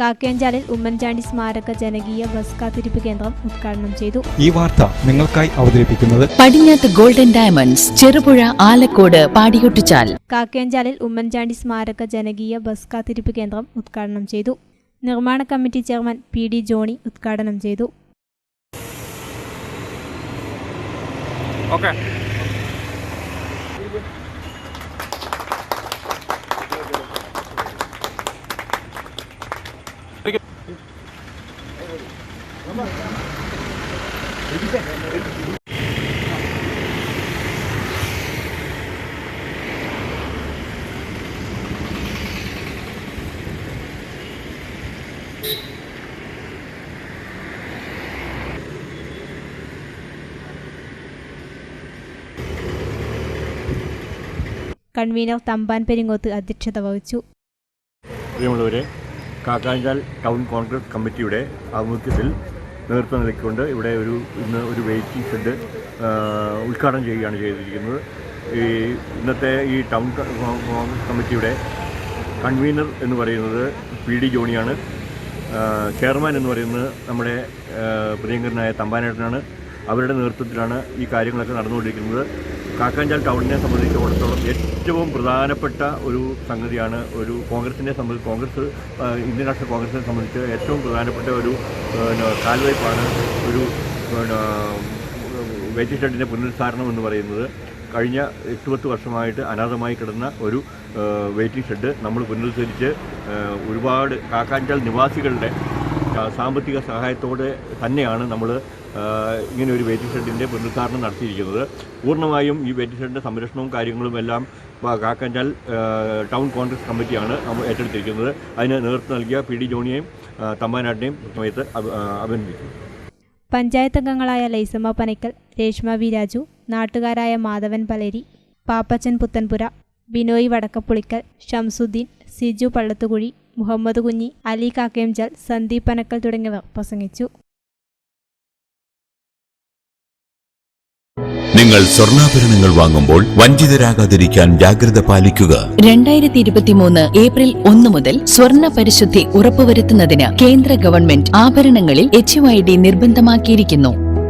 കാക്കയഞ്ചാലിൽ ഉമ്മൻചാണ്ടി സ്മാരക ജനകീയ ബസ് കാത്തിരിപ്പ് കേന്ദ്രം ഉദ്ഘാടനം ചെയ്തു. ഈ വാർത്ത നിങ്ങൾക്കായി അവതരിപ്പിക്കുന്നത് പടിഞ്ഞാത്ത് ഗോൾഡൻ ഡയമണ്ട്സ് ചെറുപുഴ ആലക്കോട് പാടിയൊട്ടിച്ചാൽ കാക്കയഞ്ചാലിൽ ഉമ്മൻചാണ്ടി സ്മാരക ജനകീയ ബസ് കാത്തിരിപ്പ് കേന്ദ്രം ഉദ്ഘാടനം ചെയ്തു. നിർമ്മാണ committee chairman P D Johny ഉദ്ഘാടനം ചെയ്തു. ഓക്കെ. കൺവീനർ തമ്പാൻ പെരിങ്ങോത്ത് അധ്യക്ഷത വഹിച്ചു. പ്രിയമുള്ളവരെ കാക്കാഞ്ചാൽ ടൗൺ കോൺഗ്രസ് കമ്മിറ്റിയുടെ ആഭിമുഖ്യത്തിൽ നേതൃത്വം നിലയ്ക്കൊണ്ട് ഇവിടെ ഒരു ഇന്ന് ഒരു വെയിറ്റിംഗ് ഷെഡ് ഉദ്ഘാടനം ചെയ്യുകയാണ് ചെയ്തിരിക്കുന്നത്. ഈ ഇന്നത്തെ ഈ ടൗൺ കമ്മിറ്റിയുടെ കൺവീനർ എന്ന് പറയുന്നത് പി ഡി ജോണിയാണ്. ചെയർമാൻ എന്ന് പറയുന്നത് നമ്മുടെ പ്രിയങ്കരനായ തമ്പാനേട്ടനാണ്. അവരുടെ നേതൃത്വത്തിലാണ് ഈ കാര്യങ്ങളൊക്കെ നടന്നുകൊണ്ടിരിക്കുന്നത്. കാക്കാഞ്ചാൽ ടൗണിനെ സംബന്ധിച്ചിടത്തോളം ഏറ്റവും പ്രധാനപ്പെട്ട ഒരു സംഗതിയാണ് ഒരു കോൺഗ്രസിനെ സംബന്ധിച്ച് കോൺഗ്രസ് ഇന്ത്യൻ നാഷണൽ കോൺഗ്രസിനെ സംബന്ധിച്ച് ഏറ്റവും പ്രധാനപ്പെട്ട ഒരു കാൽവയ്പ്പാണ് ഒരു വെയിറ്റിംഗ് ഷെഡിന്റെ പുനരുദ്ധാരണം എന്ന് പറയുന്നത്. കഴിഞ്ഞ എട്ട് പത്ത് വർഷമായിട്ട് അനാഥമായി കിടന്ന ഒരു വെയിറ്റിംഗ് ഷെഡ് നമ്മൾ പുനരുദ്ധരിച്ച് ഒരുപാട് കാക്കാഞ്ചാൽ നിവാസികളുടെ സാമ്പത്തിക സഹായത്തോടെ തന്നെയാണ് നമ്മൾ ഇങ്ങനെ ഒരു വെയിറ്റിംഗ് ഷെഡിന്റെ പുനരുദ്ധാരണം നടത്തിയിരിക്കുന്നത്. പൂർണമായും ഈ വെയിറ്റിംഗ് ഷെഡിന്റെ സംരക്ഷണവും കാര്യങ്ങളും എല്ലാം കാക്കഞ്ചാൽ ടൗൺ കോൺഗ്രസ് കമ്മിറ്റിയാണ് ഏറ്റെടുത്തിരിക്കുന്നത്. അതിന് നേതൃത്വം നൽകിയ പി ഡി ജോണിയെയും തമ്പാനാട്ടിനെയും സമയത്ത് അഭിനന്ദിക്കും പഞ്ചായത്ത് അംഗങ്ങളായ ലൈസമ്മ പനയ്ക്കൽ രേഷ്മ വി രാജു നാട്ടുകാരായ മാധവൻ പലേരി പാപ്പച്ചൻ പുത്തൻപുര ബിനോയ് വടക്കപ്പുളിക്കൽ ഷംസുദ്ദീൻ സിജു പള്ളത്തുകുഴി മുഹമ്മദ് കുഞ്ഞി അലി കാക്കേംജാൽ സന്ദീപ് പനക്കൽ തുടങ്ങിയവർ പ്രസംഗിച്ചു. നിങ്ങൾ സ്വർണാഭരണങ്ങൾ വാങ്ങുമ്പോൾ വഞ്ചിതരാകാതിരിക്കാൻ ജാഗ്രത പാലിക്കുക. രണ്ടായിരത്തി ഇരുപത്തിമൂന്ന് ഏപ്രിൽ ഒന്ന് മുതൽ സ്വർണ പരിശുദ്ധി ഉറപ്പുവരുത്തുന്നതിന് കേന്ദ്ര ഗവൺമെന്റ് ആഭരണങ്ങളിൽ എച്ച് നിർബന്ധമാക്കിയിരിക്കുന്നു.